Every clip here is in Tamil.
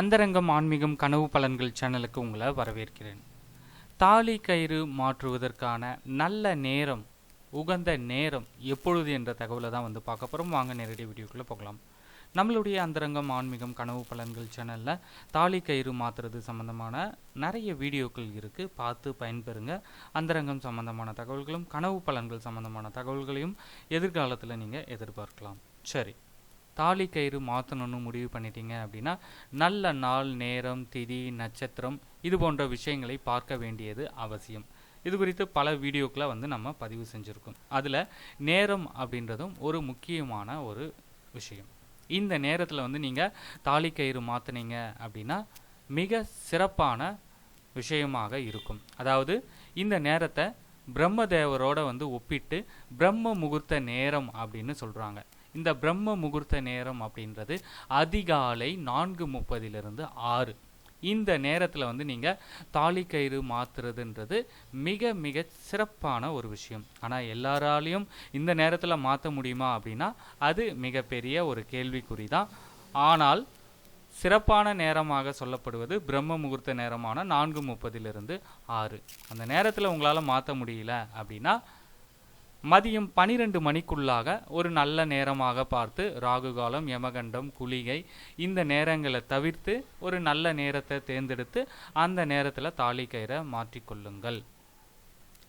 அந்தரங்கம் ஆன்மீகம் கனவு பலன்கள் சேனலுக்கு உங்களை வரவேற்கிறேன். தாலி கயிறு மாற்றுவதற்கான நல்ல நேரம் உகந்த நேரம் எப்பொழுது என்ற தகவலை தான் வந்து பார்க்க போகிறோம் வாங்க நேரடி வீடியோக்குள்ளே போகலாம். நம்மளுடைய அந்தரங்கம் ஆன்மீகம் கனவு பலன்கள் சேனலில் தாலி கயிறு மாற்றுறது சம்மந்தமான நிறைய வீடியோக்கள் இருக்குது பார்த்து பயன்பெறுங்க. அந்தரங்கம் சம்மந்தமான தகவல்களும் கனவு பலன்கள் சம்மந்தமான தகவல்களையும் எதிர்காலத்தில் நீங்கள் எதிர்பார்க்கலாம். சரி. தாலி கயிறு மாற்றணும்னு முடிவு பண்ணிட்டீங்க அப்படின்னா நல்ல நாள் நேரம் திதி நட்சத்திரம் இது போன்ற விஷயங்களை பார்க்க வேண்டியது அவசியம். இது குறித்து பல வீடியோக்களை வந்து நம்ம பதிவு செஞ்சுருக்கோம். அதில் நேரம் அப்படின்றதும் ஒரு முக்கியமான ஒரு விஷயம். இந்த நேரத்தில் வந்து நீங்கள் தாலி கயிறு மாற்றினீங்க அப்படின்னா மிக சிறப்பான விஷயமாக இருக்கும். அதாவது இந்த நேரத்தை பிரம்மதேவரோட வந்து ஒப்பிட்டு பிரம்ம முகூர்த்த நேரம் அப்படின்னு சொல்கிறாங்க இந்த பிரம்ம முகூர்த்த நேரம் அப்படின்றது அதிகாலை நான்கு முப்பதிலிருந்து ஆறு. இந்த நேரத்தில் வந்து நீங்கள் தாலி கயிறு மாற்றுறதுன்றது மிக மிக சிறப்பான ஒரு விஷயம். ஆனால் எல்லாராலையும் இந்த நேரத்தில் மாற்ற முடியுமா அப்படின்னா அது மிகப்பெரிய ஒரு கேள்விக்குறி தான் ஆனால் சிறப்பான நேரமாக சொல்லப்படுவது பிரம்ம முகூர்த்த நேரமான நான்கு முப்பதிலிருந்து ஆறு. அந்த நேரத்தில் உங்களால் மாற்ற முடியல அப்படின்னா மதியம் பனிரெண்டு மணிக்குள்ளாக ஒரு நல்ல நேரமாக பார்த்து ராகு காலம் யமகண்டம் குளிகை இந்த நேரங்களை தவிர்த்து ஒரு நல்ல நேரத்தை தேர்ந்தெடுத்து அந்த நேரத்தில் தாலி கயிறை மாற்றிக்கொள்ளுங்கள்.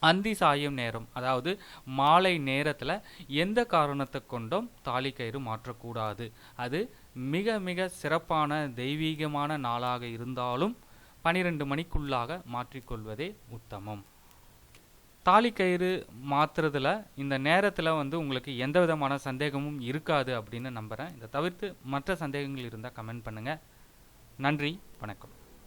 அந்தி சாயும் நேரம் அதாவது மாலை நேரத்தில் எந்த காரணத்தை கொண்டும் தாலி கயிறு மாற்றக்கூடாது. அது மிக மிக சிறப்பான தெய்வீகமான நாளாக இருந்தாலும் பனிரெண்டு மணிக்குள்ளாக மாற்றிக்கொள்வதே உத்தமம். தாலி கயிறு மாற்றுறதுல இந்த நேரத்தில் வந்து உங்களுக்கு எந்த விதமான சந்தேகமும் இருக்காது அப்படின்னு நம்புகிறேன் இதை தவிர்த்து மற்ற சந்தேகங்கள் இருந்தால் கமெண்ட் பண்ணுங்கள் நன்றி வணக்கம்.